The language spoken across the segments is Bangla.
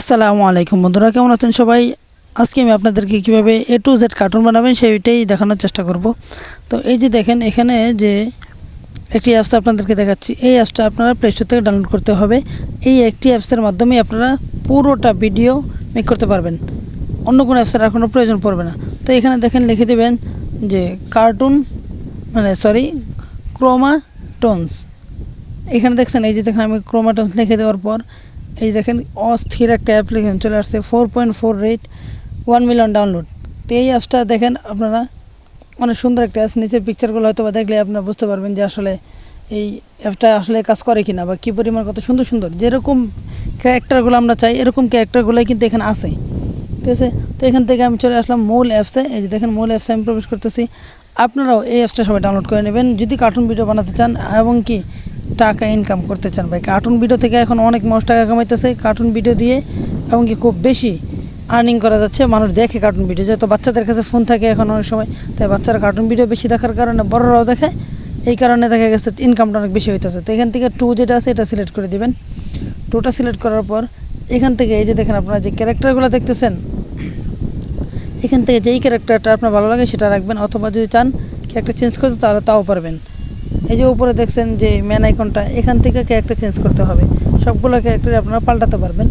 আসসালামু আলাইকুম বন্ধুরা, কেমন আছেন সবাই? আজকে আমি আপনাদেরকে কীভাবে এ টু জেড কার্টুন বানাবেন সেইটাই দেখানোর চেষ্টা করব। তো এই যে দেখেন, এখানে যে একটি অ্যাপস আপনাদেরকে দেখাচ্ছি, এই অ্যাপসটা আপনারা প্লে স্টোর থেকে ডাউনলোড করতে হবে। এই একটি অ্যাপসের মাধ্যমে আপনারা পুরোটা ভিডিও মেক করতে পারবেন। অন্য কোনো অ্যাপসের আর কোনো প্রয়োজন পড়বে না। তো এখানে দেখেন, লিখে দেবেন যে কার্টুন মানে সরি ক্রোমা টোনস এখানে দেখছেন, এই যে দেখেন, আমি ক্রোমাটোন লিখে দেওয়ার পর এই দেখেন, অস্থির একটা অ্যাপ্লিকেশন চলে আসছে four point four rate one million download তো এই অ্যাপসটা দেখেন আপনারা, অনেক সুন্দর একটা অ্যাপস নিচের পিকচারগুলো হয়তো বা দেখলে আপনারা বুঝতে পারবেন যে আসলে এই অ্যাপটা আসলে কাজ করে কি না বা কী পরিমাণ, কত সুন্দর সুন্দর। যেরকম ক্যারেক্টারগুলো আমরা চাই, এরকম ক্যারেক্টারগুলোই কিন্তু এখানে আসে ঠিক আছে? তো এখান থেকে আমি চলে আসলাম মূল অ্যাপসে এই যে দেখেন, মূল অ্যাপসে আমি প্রবেশ করতেছি। আপনারাও এই অ্যাপসটা সবাই ডাউনলোড করে নেবেন। যদি কার্টুন ভিডিও বানাতে চান, এবং কি টাকা ইনকাম করতে চান ভাই। কার্টুন ভিডিও থেকে এখন অনেক মানুষ টাকা কামাইতেছে। কার্টুন ভিডিও দিয়ে এবং কি খুব বেশি আর্নিং করা যাচ্ছে। মানুষ দেখে কার্টুন ভিডিও যেহেতু বাচ্চাদের কাছে ফোন থাকে এখন অনেক সময়, তাই বাচ্চারা কার্টুন ভিডিও বেশি দেখার কারণে বড়রাও দেখে। এই কারণে দেখা গেছে ইনকামটা অনেক বেশি হইতেছে। তো এখান থেকে টু যেটা আছে, এটা সিলেক্ট করে দিবেন। টুটা সিলেক্ট করার পর এখান থেকে এই যে দেখেন আপনারা যে ক্যারেক্টারগুলো দেখতেছেন, এখান থেকে যেই ক্যারেক্টারটা আপনার ভালো লাগে সেটা রাখবেন। অথবা যদি চান ক্যারেক্টার চেঞ্জ করতে, তাহলে তাও পারবেন। এই যে উপরে দেখছেন যে ম্যান আইকনটা এখান থেকে ক্যারেক্টার চেঞ্জ করতে হবে। সবগুলো ক্যারেক্টার আপনারা পাল্টাতে পারবেন।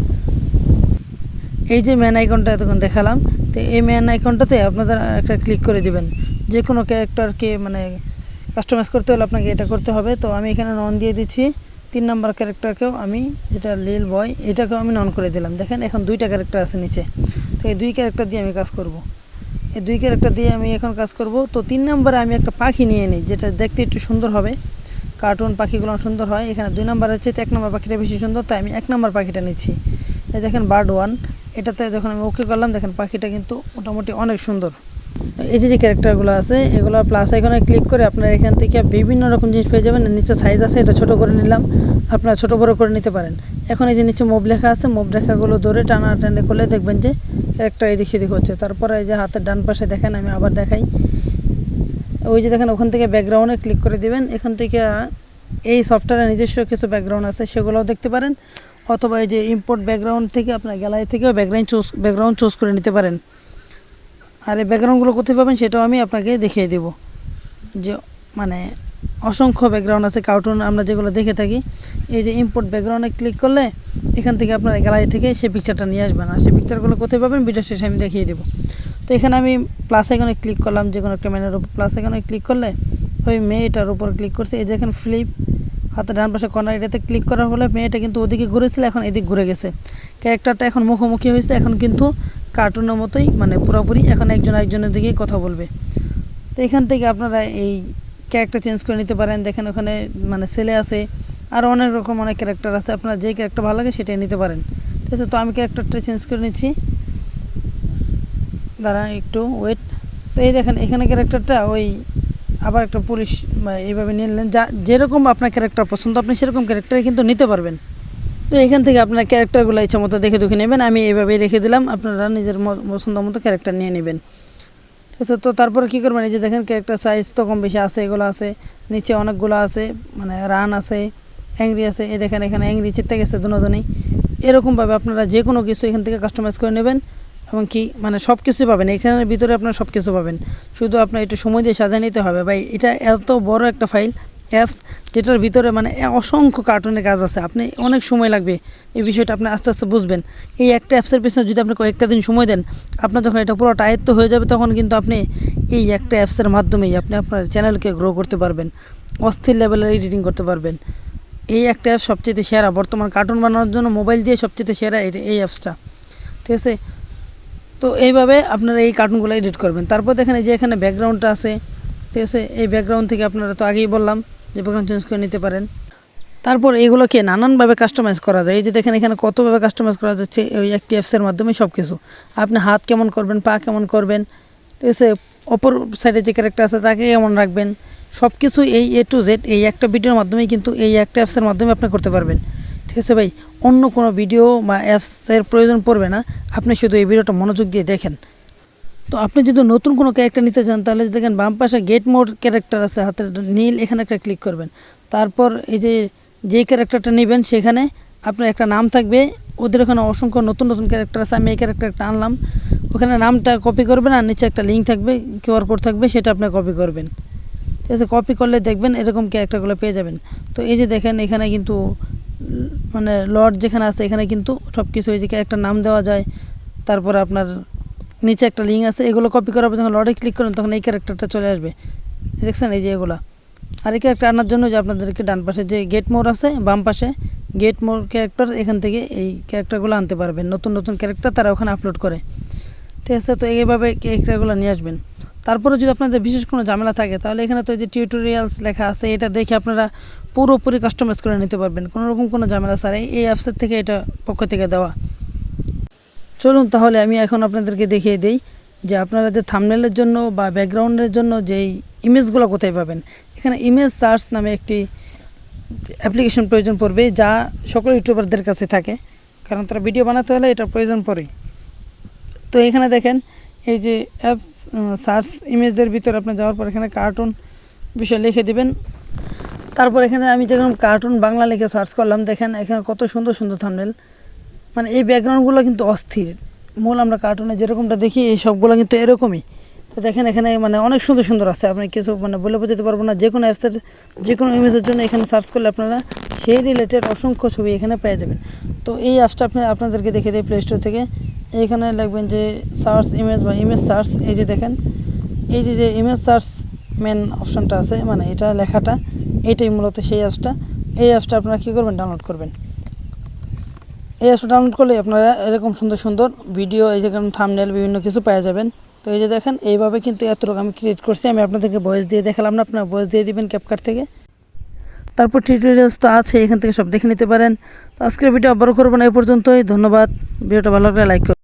এই যে ম্যান আইকনটা এতক্ষণ দেখালাম, তো এই ম্যান আইকনটাতে আপনাদের একটা ক্লিক করে দিবেন। যে কোনো ক্যারেক্টারকে মানে কাস্টমাইজ করতে হলে আপনাকে এটা করতে হবে। তো আমি এখানে নন দিয়ে দিচ্ছি। তিন নম্বর ক্যারেক্টারকেও আমি যেটা লিল বয় এটাকেও আমি নন করে দিলাম। দেখেন এখন দুইটা ক্যারেক্টার আছে নিচে। তো এই দুই ক্যারেক্টার দিয়ে আমি কাজ করব। এই দুই ক্যারেক্টার দিয়ে আমি এখন কাজ করব। তো তিন নম্বরে আমি একটা পাখি নিয়ে নিই, যেটা দেখতে একটু সুন্দর হবে। কার্টুন পাখিগুলো সুন্দর হয়। এখানে দুই নম্বর হচ্ছে এক নম্বর পাখিটা বেশি সুন্দর, তাই আমি এক নম্বর পাখিটা নিচ্ছি। এই দেখেন বার্ড ওয়ান। এটাতে যখন আমি ওকে করলাম, দেখেন পাখিটা কিন্তু মোটামুটি অনেক সুন্দর। এই যে যে ক্যারেক্টারগুলো আছে, এগুলো প্লাস এখানে ক্লিক করে আপনারা এখান থেকে বিভিন্ন রকম জিনিস পেয়ে যাবেন। নিচে সাইজ আছে, এটা ছোট করে নিলাম। আপনারা ছোট বড় করে নিতে পারেন। এখন এই যে নিচে মোব লেখা আছে মোব লেখাগুলো ধরে টানা টানে করলে দেখবেন যে ক্যারেক্টার এদিক সেদিক হচ্ছে। তারপরে এই যে হাতের ডান পাশে দেখেন, আমি আবার দেখাই। ওই যে দেখেন, ওখান থেকে ব্যাকগ্রাউন্ডে ক্লিক করে দিবেন। এখান থেকে এই সফটওয়্যারের নিজস্ব কিছু ব্যাকগ্রাউন্ড আছে, সেগুলোও দেখতে পারেন। অথবা এই যে ইম্পোর্ট ব্যাকগ্রাউন্ড থেকে আপনার গ্যালারি থেকেও ব্যাকগ্রাউন্ড চুজ ব্যাকগ্রাউন্ড চুজ করে নিতে পারেন। আর এই ব্যাকগ্রাউন্ডগুলো কোথায় পাবেন, সেটাও আমি আপনাকে দেখিয়ে দেব। যে মানে অসংখ্য ব্যাকগ্রাউন্ড আছে কার্টুন আমরা যেগুলো দেখে থাকি এই যে ইম্পোর্ট ব্যাকগ্রাউন্ডে ক্লিক করলে, এখান থেকে আপনার গ্যালারি থেকে সেই পিকচারটা নিয়ে আসবেন। আর সেই পিকচারগুলো কোথায় পাবেন ভিডিও শেষে আমি দেখিয়ে দেবো। তো এখানে আমি প্লাস এখানে ক্লিক করলাম, যে কোনো একটা ম্যানের উপর প্লাস এখানে ক্লিক করলে, ওই মেয়েটার উপর ক্লিক করছে। এই দেখেন ফ্লিপ হাতে ডান পাশে কর্নার এটাতে ক্লিক করার ফলে মেয়েটা কিন্তু ওদিকে ঘুরেছিল, এখন এদিক ঘুরে গেছে। ক্যারেক্টারটা এখন মুখোমুখি হয়েছে, এখন কিন্তু কার্টুনের মতোই মানে পুরোপুরি এখন একজন একজনের দিকেই কথা বলবে। তো এখান থেকে আপনারা এই ক্যারেক্টার চেঞ্জ করে নিতে পারেন। দেখেন ওখানে মানে ছেলে আছে আরও অনেক রকম অনেক ক্যারেক্টার আছে, আপনার যে ক্যারেক্টার ভালো লাগে সেটাই নিতে পারেন। ঠিক আছে, তো আমি ক্যারেক্টারটা চেঞ্জ করে নিচ্ছি। দাঁড়ান একটু ওয়েট তো এই দেখেন, এখানে ক্যারেক্টারটা ওই আবার একটা পুলিশ এইভাবে নিলেন। যা, যেরকম আপনার ক্যারেক্টার পছন্দ, আপনি সেরকম ক্যারেক্টার কিন্তু নিতে পারবেন। তো এখান থেকে আপনার ক্যারেক্টারগুলো ইচ্ছা মতো দেখে দেখে নেবেন, আমি এইভাবেই রেখে দিলাম, আপনারা নিজের পছন্দ মতো ক্যারেক্টার নিয়ে নেবেন। ঠিক আছে, তো তারপরে কী করবেন, এই যে দেখেন ক্যারেক্টার সাইজ তো কম বেশি আছে, এগুলো আছে, নিচে অনেকগুলো আছে মানে রান আছে। অ্যাংরি আছে, এই দেখেন এখানে অ্যাংরি চিত্তে গেছে দুনোজনেই এরকমভাবে আপনারা যে কোনো কিছু এখান থেকে কাস্টমাইজ করে নেবেন এবং কি মানে সব কিছুই পাবেন। এখানের ভিতরে আপনারা সব কিছু পাবেন। শুধু আপনার একটু সময় দিয়ে সাজিয়ে নিতে হবে। ভাই, এটা এত বড় একটা ফাইল অ্যাপস যেটার ভিতরে মানে অসংখ্য কার্টুনের কাজ আছে। আপনি অনেক সময় লাগবে এই বিষয়টা আপনি আস্তে আস্তে বুঝবেন। এই একটা অ্যাপসের পিছনে যদি আপনি কয়েকটা দিন সময় দেন, আপনার যখন এটা পুরো আয়ত্ত হয়ে যাবে, তখন কিন্তু আপনি এই একটা অ্যাপসের মাধ্যমেই আপনি আপনার চ্যানেলকে গ্রো করতে পারবেন। অস্থির লেভেলের এডিটিং করতে পারবেন। এই একটা অ্যাপ সবচেয়ে সেরা, বর্তমান কার্টুন বানানোর জন্য মোবাইল দিয়ে সবচেয়ে সেরা এই অ্যাপসটা ঠিক আছে? তো এইভাবে আপনারা এই কার্টুনগুলো এডিট করবেন। তারপর দেখেন এই যে এখানে ব্যাকগ্রাউন্ডটা আছে, ঠিক আছে? এই ব্যাকগ্রাউন্ড থেকে আপনারা তো আগেই বললাম যে ব্যাকগ্রাউন্ড চেঞ্জ করে নিতে পারেন। তারপর এগুলোকে নানানভাবে কাস্টমাইজ করা যায়। এই যে দেখেন এখানে কতভাবে কাস্টমাইজ করা যাচ্ছে ওই একটি অ্যাপসের মাধ্যমে সব কিছু আপনি হাত কেমন করবেন, পা কেমন করবেন, ঠিক আছে? অপর সাইডে যে ক্যারেক্টার আছে তাকে কেমন রাখবেন সব কিছু এই এ টু জেড এই একটা ভিডিওর মাধ্যমেই কিন্তু এই একটা অ্যাপসের মাধ্যমে আপনি করতে পারবেন। ঠিক আছে ভাই? অন্য কোনো ভিডিও বা অ্যাপসের প্রয়োজন পড়বে না। আপনি শুধু এই ভিডিওটা মনোযোগ দিয়ে দেখেন। তো আপনি যদি নতুন কোনো ক্যারেক্টার নিতে চান, তাহলে দেখেন বাম পাশে গেট মোড ক্যারেক্টার আছে হাতের নীল, এখানে একটা ক্লিক করবেন। তারপর এই যে, যেই ক্যারেক্টারটা নেবেন, সেখানে আপনার একটা নাম থাকবে। ওদের ওখানে অসংখ্য নতুন নতুন ক্যারেক্টার আছে। আমি এই ক্যারেক্টারটা আনলাম। ওখানে নামটা কপি করবেন আর নিচে একটা লিঙ্ক থাকবে কিউআর কোড থাকবে, সেটা আপনি কপি করবেন। ঠিক আছে কপি করলে দেখবেন এরকম ক্যারেক্টারগুলো পেয়ে যাবেন। তো এই যে দেখেন, এখানে কিন্তু মানে লর্ড যেখানে আছে, এখানে কিন্তু সব কিছু এই যে ক্যারেক্টার নাম দেওয়া যায়। তারপরে আপনার নিচে একটা লিঙ্ক আছে, এগুলো কপি করার পর যখন লর্ডে ক্লিক করেন, তখন এই ক্যারেক্টারটা চলে আসবে। দেখছেন এই যে এগুলা? আর এই ক্যারেক্টার আনার জন্য যে আপনাদেরকে ডান পাশে যে গেট মোর আছে, বাম পাশে গেট মোর ক্যারেক্টার এখান থেকে এই ক্যারেক্টারগুলো আনতে পারবেন। নতুন নতুন ক্যারেক্টার তারা ওখানে আপলোড করে। ঠিক আছে, তো এইভাবে ক্যারেক্টারগুলো নিয়ে আসবেন। তারপরে যদি আপনাদের বিশেষ কোনো ঝামেলা থাকে, তাহলে এখানে তো এই যে টিউটোরিয়ালস লেখা আছে, এটা দেখে আপনারা পুরোপুরি কাস্টমাইজ করে নিতে পারবেন। কোনো রকম কোনো ঝামেলা ছাড়াই এই অ্যাপসের থেকে এটা পক্ষ থেকে দেওয়া। চলুন তাহলে আমি এখন আপনাদেরকে দেখিয়ে দিই যে আপনারা যে থামনেলের জন্য বা ব্যাকগ্রাউন্ডের জন্য যেই ইমেজগুলো কোথায় পাবেন। এখানে ইমেজ সার্চ নামে একটি অ্যাপ্লিকেশন প্রয়োজন পড়বে, যা সকল ইউটিউবারদের কাছে থাকে, কারণ তারা ভিডিও বানাতে হলে এটা প্রয়োজন পড়ে। তো এখানে দেখেন, এই যে অ্যাপ সার্চ ইমেজের ভিতরে আপনি যাওয়ার পর এখানে কার্টুন বিষয় লিখে দিবেন। তারপর এখানে আমি যেরকম কার্টুন বাংলা লিখে সার্চ করলাম, দেখেন এখানে কত সুন্দর সুন্দর থামনেল মানে এই ব্যাকগ্রাউন্ডগুলো কিন্তু অস্থির। মূল আমরা কার্টুনে যেরকমটা দেখি, এই সবগুলো কিন্তু এরকমই। তো দেখেন এখানে মানে অনেক সুন্দর সুন্দর আছে। আপনি কিছু মানে বলে বোঝাতে পারব না যে কোনো অ্যাপসের যে কোনো ইমেজের জন্য এখানে সার্চ করলে আপনারা সেই রিলেটেড অসংখ্য ছবি এখানে পেয়ে যাবেন। তো এই অ্যাপসটা আপনি আপনাদেরকে দেখে দিই প্লে স্টোর থেকে। এইখানে লিখবেন যে সার্চ ইমেজ বা ইমেজ সার্চ এই যে দেখেন, এই যে যে ইমেজ সার্চ মেন অপশনটা আছে মানে এটা লেখাটা এইটাই মূলত সেই অ্যাপসটা এই অ্যাপসটা আপনারা কী করবেন? ডাউনলোড করবেন। এই অ্যাপসটা ডাউনলোড করলে আপনারা এরকম সুন্দর সুন্দর ভিডিও এই যে থামনেল বিভিন্ন কিছু পেয়ে যাবেন। তো এই যে দেখেন, এইভাবে কিন্তু এতটুকু আমি ক্রিয়েট করছি, আমি আপনাদেরকে ভয়েস দিয়ে দেখালাম না, আপনারা ভয়েস দিয়ে দিবেন ক্যাপকার থেকে। তারপর টিউটোরিয়ালস তো আছে, এখান থেকে সব দেখে নিতে পারেন। তো আজকের ভিডিও আবারও করব না, এই পর্যন্তই। ধন্যবাদ। ভিডিওটা ভালো লাগলে লাইক